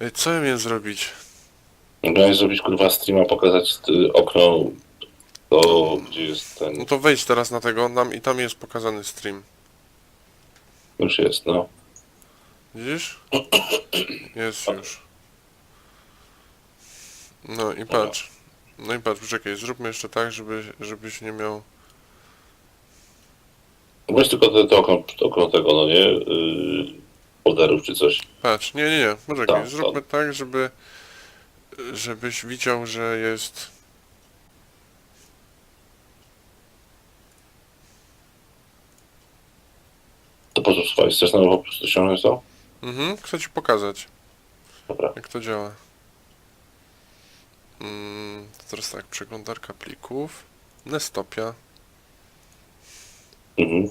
Ej, co ja miałem zrobić? Miałem zrobić kurwa streama, pokazać y, okno, to gdzie jest No ten, to wejdź teraz na tego, nam i tam jest pokazany stream. już jest, no. Widzisz? Jest już. No i patrz. No i patrz, poczekaj, zróbmy jeszcze tak, żeby, żebyś nie miał... Weź tylko te, te okno, okno tego, no nie, yy, folderów czy coś. Patrz, nie, nie, nie, poczekaj, Tak, zróbmy tak, żeby... Żebyś widział, że jest... To po co słuchaj, chcesz na nowo po prostu ściągnąć to? Mhm, chcę ci pokazać, Dobra. jak to działa. Mm, to teraz tak, przeglądarka plików, Nestopia, Mhm.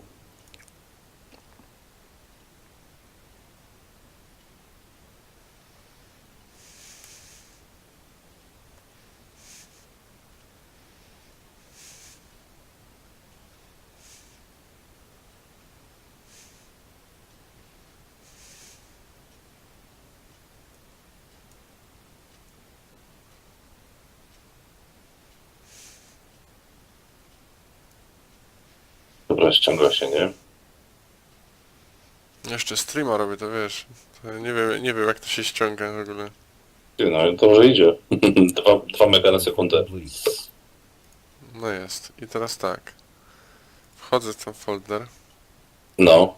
Dobra, ściąga się, nie? jeszcze streama robię, to wiesz, to nie wiem, nie wiem jak to się ściąga w ogóle. Ty, no to może idzie. dwa, dwa mega na sekundę. No jest. I teraz tak. Wchodzę w ten folder. No.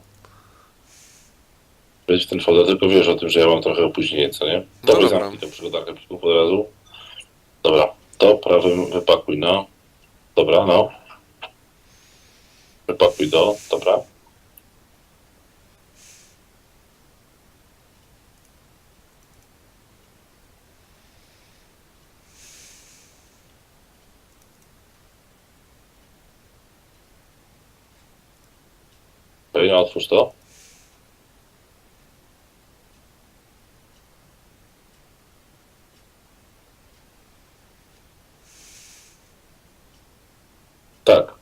Wejdź w ten folder, tylko wiesz o tym, że ja mam trochę opóźnienie, co nie? No Dobrze, dobra. zamknij tę przeglądarkę plików od razu. Dobra, to prawym wypakuj, no. Dobra, no. Wypakuj do, dobra. No otwórz to. Tak.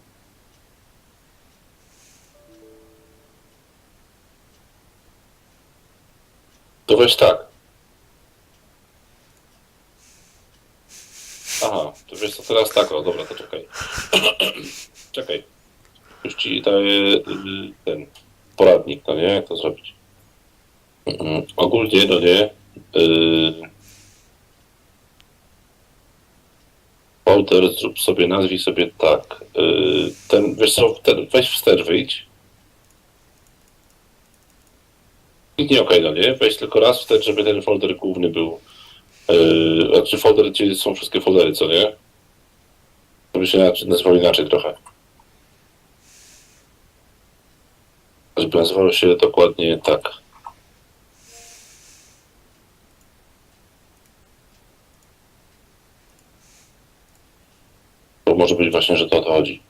To weź tak. Aha, to wiesz co, teraz tak, o dobra, to czekaj. czekaj. Już ci daję y, ten poradnik, no nie, jak to zrobić. Mhm. Ogólnie, no nie, y, folder zrób sobie, nazwij sobie tak. y, ten, wiesz co, ten, weź wster wyjdź. Kliknij OK, no nie? Weź tylko raz wstecz, żeby ten folder główny był. Yy, znaczy folder, gdzie są wszystkie foldery, co nie? To by się inaczej- nazywało inaczej trochę. Żeby nazywało się dokładnie tak. Bo może być właśnie, że to o to chodzi.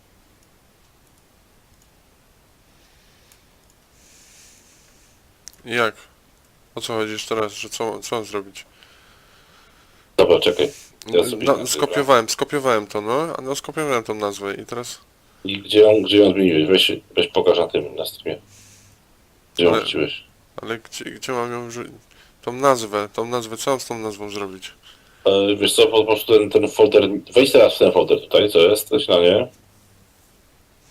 Jak? O co chodzi jeszcze raz, że co, co mam zrobić? Dobra, czekaj. Ja sobie No, skopiowałem, skopiowałem to, no, a no skopiowałem tą nazwę i teraz... I gdzie ją, gdzie ją zmieniłeś? Weź, weź pokaż na tym, na streamie. Gdzie ją Ale- wrzuciłeś? Ale gdzie, gdzie mam ją wrzucić? Tą nazwę, tą nazwę, co mam z tą nazwą zrobić? E, wiesz co, po prostu ten, ten folder, wejdź teraz w ten folder tutaj, co jest, coś na nie.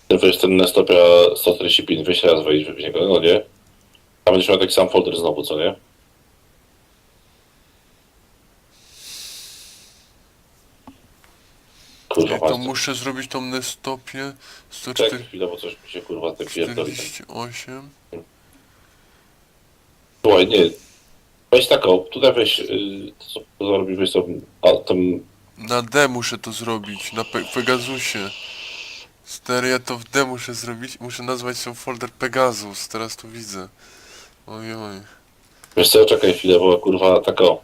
Ten, weź ten Nestopia 145, weź teraz wejdź w niego, no nie. A będziesz miał taki sam folder znowu, co nie? Kurwa, Ja to muszę zrobić tą Nestopię Czekaj 104... chwilę, bo coś mi się kurwa tak pierdoli. 48... Słuchaj, nie. Weź tak, o, tutaj weź, y, co weź sobie, a tam, Na D muszę to zrobić, na Pe Pegasusie. Stary, ja to w D muszę zrobić, muszę nazwać ten folder Pegasus, teraz to widzę. Oj, oj. wiesz co, czekaj chwilę, bo kurwa, tak o.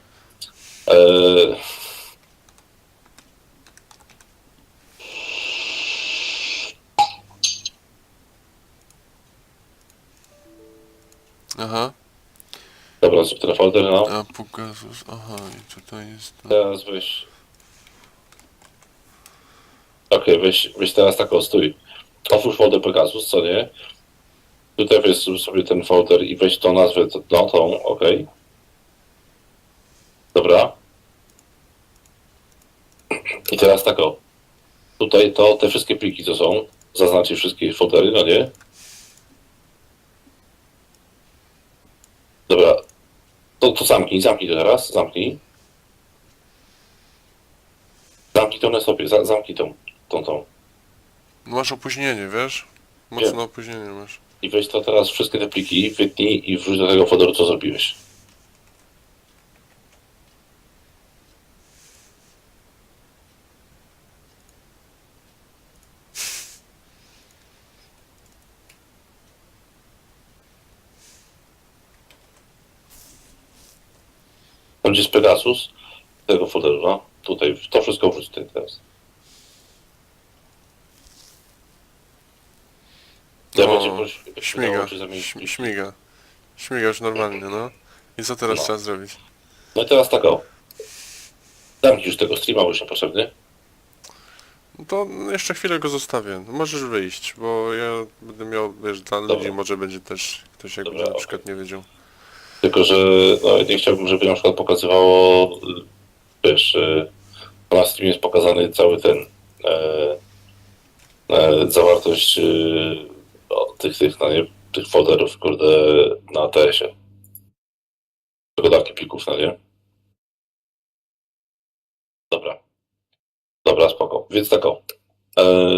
E, Aha, dobra, zrób ten folder, no. a Pegasus, aha, i tutaj jest... to. Teraz weź. Okej, weź, weź teraz tak o, stój. Otwórz folder Pegasus, co nie? Tutaj weź sobie ten folder i weź tą nazwę, to- no tą, okej. Dobra. I teraz tak o. Tutaj to te wszystkie pliki, co są, zaznaczcie wszystkie foldery, no nie? Dobra. To, to zamknij, zamknij to teraz, zamknij. Zamknij tą na sobie, za, zamknij tą, tą, tą. Masz opóźnienie, wiesz? Mocne opóźnienie masz. I weź to teraz wszystkie te pliki, wytnij i wrzuć do tego folderu, co zrobiłeś. Gdzie jest Pegasus, tego folderu, no. Tutaj, to wszystko wrzuć teraz. Ja O, będzie prosił, jakby się Śmiga, zamienić śm- pliki. śmiga. Śmiga już normalnie, no. I co teraz No. trzeba zrobić? No i teraz tak o. Zamknij już tego streama, bo już niepotrzebny. No to jeszcze chwilę go zostawię. No Możesz wyjść, bo ja będę miał, wiesz, dla Dobra. ludzi może będzie też ktoś jakby Dobra, na okej. przykład nie wiedział. Tylko, że no, nie chciałbym, żeby na przykład pokazywało, y, wiesz, y, na streamie jest pokazany cały ten e, e, zawartość y, tych, tych, no nie, tych folderów, kurde, na ATS-ie. Gospodarki plików, no nie? Dobra. Dobra, spoko. Więc tak o. E,